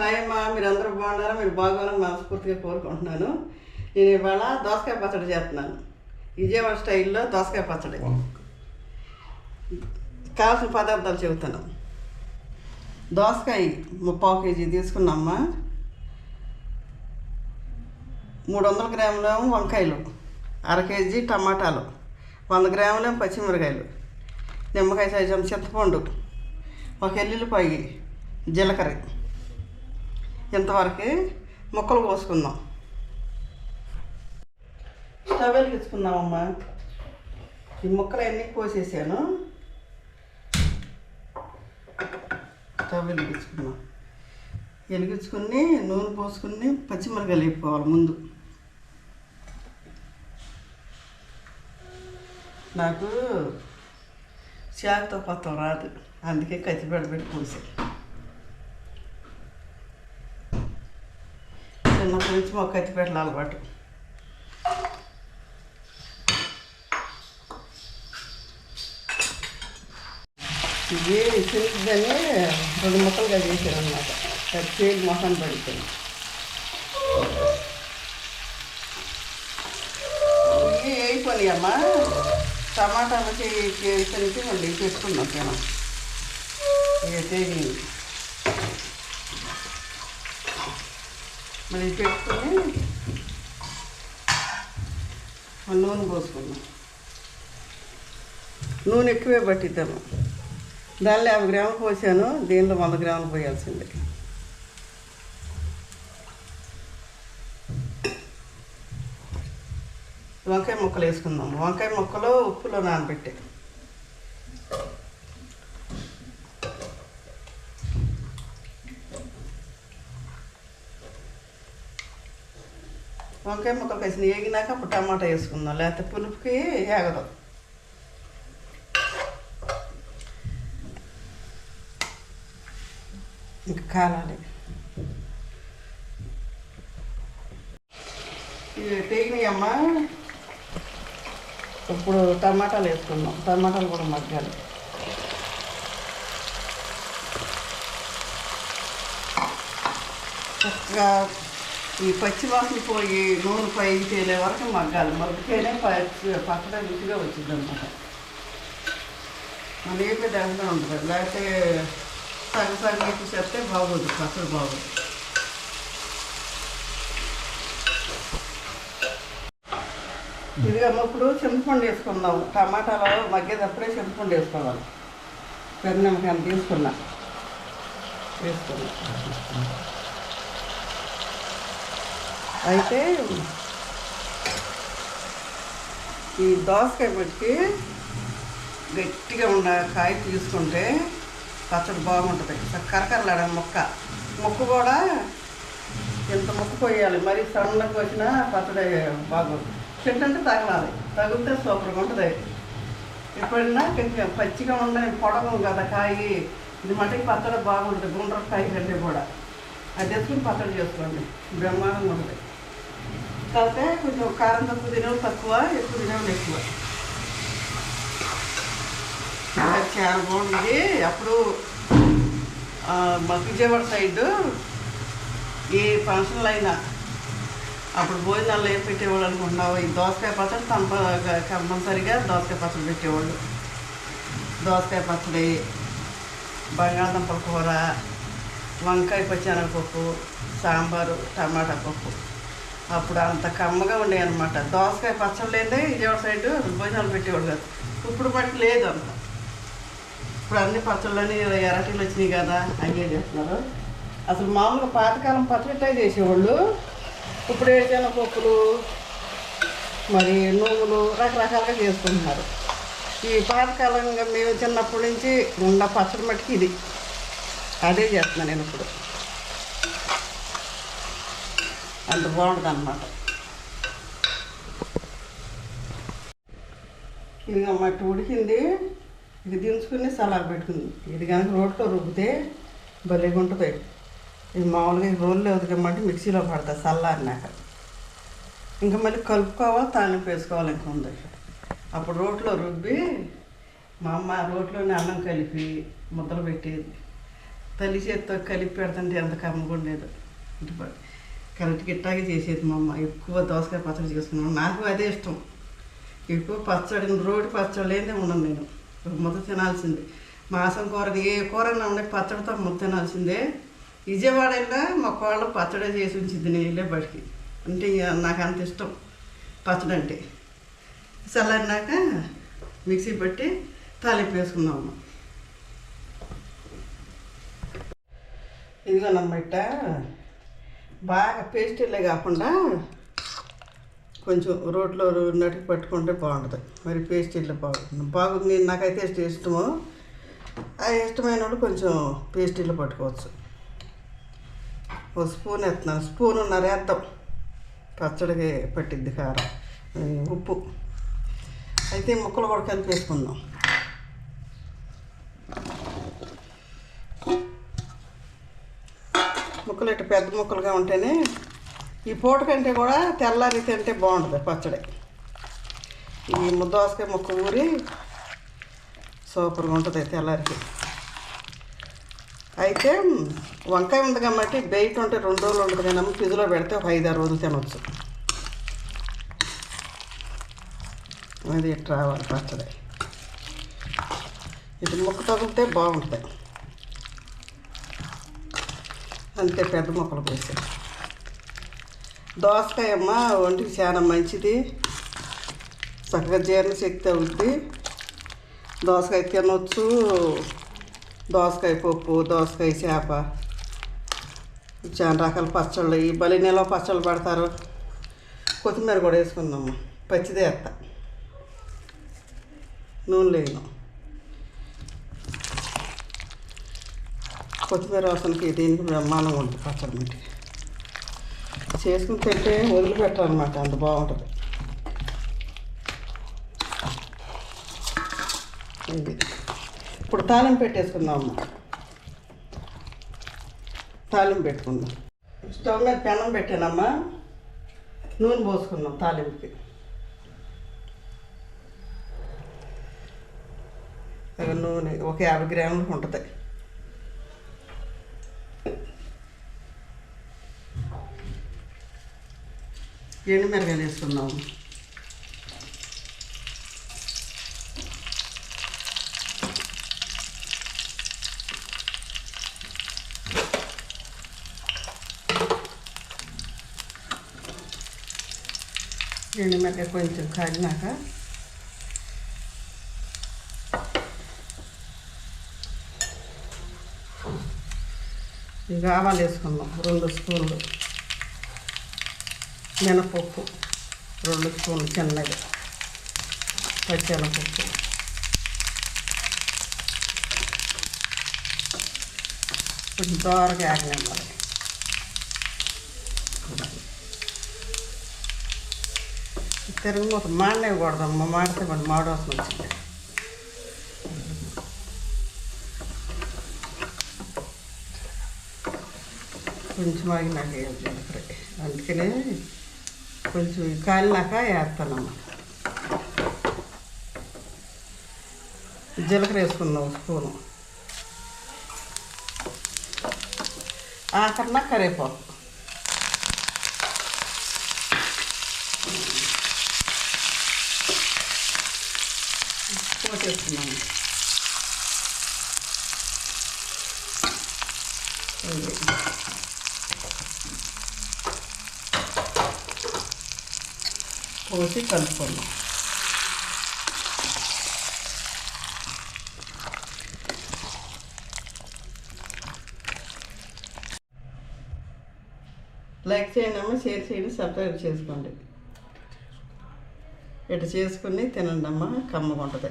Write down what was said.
Hi అమ్మా మీరందరూ బాగున్నారా? మీరు బాగోవాలని మనస్ఫూర్తిగా కోరుకుంటున్నాను. నేను ఇవాళ దోసకాయ పచ్చడి చేస్తున్నాను. విజయవాడ స్టైల్లో దోసకాయ పచ్చడి. కావాల్సిన పదార్థాలు చెబుతాను. దోసకాయ ముప్పావు కేజీ తీసుకున్నామ్మా. మూడు వందల గ్రాములు వంకాయలు. అర కేజీ టమాటాలు. వంద గ్రాములేమో పచ్చిమిరకాయలు. నిమ్మకాయ సైజం చింతపండు. ఒక ఎల్లుల్లిపాయి జీలకర్ర. ఇంతవరకు ముక్కలు కోసుకుందాం. స్టవ్ వెలిగించుకుందామమ్మా ఈ ముక్కలు అన్నీ కోసేసాను స్టవ్ వెలిగించుకుందాం వెలిగించుకుని నూనె పోసుకుని పచ్చిమిరకాయలు వేపుకోవాలి ముందు. నాకు శాఖతో కొత్త రాదు. అందుకే కత్తిపెడ పెట్టి పోసాను చిన్నప్పటి నుంచి మాకు కత్తిపెట్టలు అలవాటు ఇది చిన్నదని రెండు ముక్కలుగా చేశారు అనమాట కత్తి మొహం పడిపోయింది ఇవి అయిపోయి అమ్మా టమాటాలకి వేసరికి మళ్ళీ పెట్టుకున్నాం తినం ఇక తేగింది మళ్ళీ పెట్టుకొని నూనె పోసుకున్నాం నూనె ఎక్కువే పట్టిద్దాము. దానిలో యాభై గ్రాములు పోసాను దీనిలో వంద గ్రాములు పోయాల్సిందే. వంకాయ ముక్కలు వేసుకుందాం వంకాయ ముక్కలు ఉప్పులో నానబెట్టాను వంకాయ ముక్కలు వేసిన వేగినాక అప్పుడు టమాటా వేసుకుందాం. లేకపోతే పులుపుకి ఏగదు. ఇంకా కాలాలి. ఇవి తేగినాయమ్మా ఇప్పుడు టమాటాలు వేసుకుందాం. టమాటాలు కూడా మగ్గాలి. చక్కగా ఈ పచ్చివాసన పోయి నూనె పైకి తేలే వరకు మగ్గాలి. మగ్గితేనే పచ్చి రుచిగా వచ్చింది అనమాట మన ఏ పెద్ద ఉంటుంది లేకపోతే సగం సగం ఎక్కువ చెప్తే బాగోదు పచ్చడి బాగోదు. ఇదిగా ఇప్పుడు చింతపండు వేసుకుందాం టమాటాలు మగ్గేటప్పుడే చింతపండు వేసుకోవాలి. పెరునమ్మకాయలు తీసుకున్నా. వేసుకున్నా అయితే ఈ దోసకాయ పెట్టి గట్టిగా ఉన్న కాయ తీసుకుంటే పచ్చడి బాగుంటుంది. కరకరలాడ మొక్క. ముక్క కూడా ఇంత ముక్క పోయాలి మరి సడన్గా వచ్చినా పచ్చడి బాగోదు. అంటే తగలాలి. తగిలితే సూపర్గా ఉంటుంది. ఎప్పుడైనా కొంచెం పచ్చిగా ఉండే పొడవు కదా కాయ ఇది మటుకు పచ్చడి బాగుంటుంది. గుండ్ర కాయ కంటే కూడా. అది తెచ్చుకుని పచ్చడి చేసుకోండి. బ్రహ్మాండంగా ఉంటుంది. కాకపోతే కొంచెం కారం తక్కువ తినేవి తక్కువ ఎక్కువ తినేవి ఎక్కువ చాలా బాగుంది అప్పుడు ఆ, మా విజయవాడ సైడ్ ఏ ఫంక్షన్లు అయినా అప్పుడు భోజనాలు ఏం పెట్టేవాళ్ళు అనుకుంటున్నావు ఈ దోసకాయ పచ్చడి కంప కంపల్సరిగా దోసకాయ పచ్చడి పెట్టేవాళ్ళు దోసకాయ పచ్చడి బంగాళదుంపల కూర వంకాయ పచ్చెనగపప్పు సాంబారు టమాటా పప్పు అప్పుడు అంత కమ్మగా ఉండేవి అనమాట దోసకాయ పచ్చడి లేదే విజయవాడ సైడ్ భోజనాలు పెట్టేవాళ్ళు కాదు. ఇప్పుడు బట్టి లేదు అంత. ఇప్పుడు అన్ని పచ్చళ్ళని ఎరటీలు వచ్చినాయి కదా అయ్యే చేస్తున్నారు? అసలు మామూలుగా పాతకాలం పచ్చడిట్టే చేసేవాళ్ళు. ఇప్పుడు ఏదైనా పప్పులు మరి నువ్వులు రకరకాలుగా చేసుకుంటున్నారు. ఈ పాతకాలంగా మేము చిన్నప్పటి నుంచి ఉన్న పచ్చడి మట్టుకి ఇది. అదే చేస్తున్నాను నేను ఇప్పుడు. అంత బాగుంటుంది అనమాట ఇది మట్టి ఉడికింది. ఇది దించుకుని సలార్ పెట్టుకుంది. ఇది కనుక రోట్లో రుబ్బితే భలేగా ఉంటుంది ఇది మామూలుగా ఈ రోల్లో ఉదకమంటే మిక్సీలో పడతా చల్లారినాక ఇంకా మళ్ళీ కలుపుకోవాలి తాలింపు వేసుకోవాలి ఇంకా ఉంది అప్పుడు రోట్లో రుబ్బి మా అమ్మ రోట్లోనే అన్నం కలిపి ముద్దలు పెట్టేది. తల్లి చేతితో కలిపి పెడుతుంటే ఎంత కమ్మగా ఉండేది కరెక్ట్గా ఇట్టాగే చేసేది మా అమ్మ. ఎక్కువ దోసకాయ పచ్చడి చేసుకున్నాను. నాకు అదే ఇష్టం. ఎక్కువ పచ్చడి రోటి పచ్చడి లేదే ఉండను నేను. ఒక ముద్ద తినాల్సిందే. మాసం కూర ఏ కూరన్నా ఉండే పచ్చడితో ముద్ద తినాల్సిందే. విజయవాడ వెళ్ళా మా కోళ్ళ పచ్చడి చేసి ఉంచింది నేను వెళ్ళే బడికి అంటే ఇక నాకు అంత ఇష్టం పచ్చడి అంటే. చల్లారినాక మిక్సీ పెట్టి తాలింపు వేసుకున్నాము ఇదిగోనమ్మ ఇట్ట. బాగా పేస్టీలే కాకుండా కొంచెం రోట్లో నటికి పట్టుకుంటే బాగుంటుంది. మరి పేస్టీలో బాగుంటుంది బాగుంది నాకైతే ఇష్ట ఇష్టము. ఆ ఇష్టమైన వాళ్ళు కొంచెం పేస్టీలో పట్టుకోవచ్చు. ఒక స్పూన్ వేస్తున్నాను. స్పూన్ ఉన్నర వేద్దాం పచ్చడికి పట్టిద్ది కారం. ఉప్పు. అయితే ముక్కలు కూడా కలిపి ముక్కలు ఇట్లా పెద్ద ముక్కలుగా ఉంటేనే ఈ పూట కంటే కూడా తెల్లారి తింటే బాగుంటుంది పచ్చడి. ఈ ముద్దోసకాయ ముక్క ఊరి సూపర్గా ఉంటుంది తెల్లారికి. అయితే వంకాయ ఉంది కాబట్టి బయట ఉంటే రెండు రోజులు ఉంటుంది కానీ ఫ్రిడ్జ్లో పెడితే ఒక ఐదు ఆరు రోజులు తినవచ్చు అది ఇట్లా రావాలి పచ్చడి. ఇది ముక్క తగిలితే బాగుంటుంది. అంతే పెద్ద మొక్కలు పోసి. దోసకాయ అమ్మ ఒంటికి చాలా మంచిది. చక్కగా జీర్ణశక్తి అవుద్ది. దోసకాయ తినొచ్చు. దోసకాయ పప్పు దోసకాయ చేప. చాలా రకాల పచ్చళ్ళు. ఈ బలి నెల పచ్చళ్ళు పెడతారు. కొత్తిమీర కూడా వేసుకుందాము పచ్చిదే ఎత్త నూనె లేను. కొత్తిమీర వాసనకి దీనికి బ్రహ్మాండంగా ఉంటుంది పచ్చడి మీటికి. చేసుకుని తింటే వదిలిపెట్టాలన్నమాట అంత బాగుంటుంది. ఇది. ఇప్పుడు తాలింపు పెట్టేసుకుందాం అమ్మ. తాలింపు పెట్టుకుందాం. స్టవ్ మీద పెనం పెట్టానమ్మా. నూనె పోసుకుందాం తాలింపుకి. నూనె ఒక యాభై గ్రాములు ఉంటుంది. ఎండుమిరగాయలు వేసుకుందాము ఎండుమిరకాయ కొంచెం కాగినాక ఇక ఆవాలు వేసుకుందాం రెండు స్పూన్లు. మినపప్పు రెండు స్పూన్లు చిన్నది పచ్చెనపప్పు. కొంచెం దోరగా ఆగనివ్వాలి తిరుగు ఒక మాడనివ్వకూడదమ్మా మాడితే మన మాడు వచ్చింది. కొంచెం ఆగినాక జీలకర్ర. అందుకనే కొంచెం కాలినాక వేస్తానమ్మా. జీలకర్ర వేసుకున్నాం స్పూను. ఆఖరిన కరివేపాకు. పోసేస్తున్నాము ఇది. పోసి కలుపుకోండి లైక్ చేయండి అమ్మ షేర్ చేయండి సబ్స్క్రైబ్ చేసుకోండి. ఇటు చేసుకుని తినండి అమ్మ కమ్మగా ఉంటుంది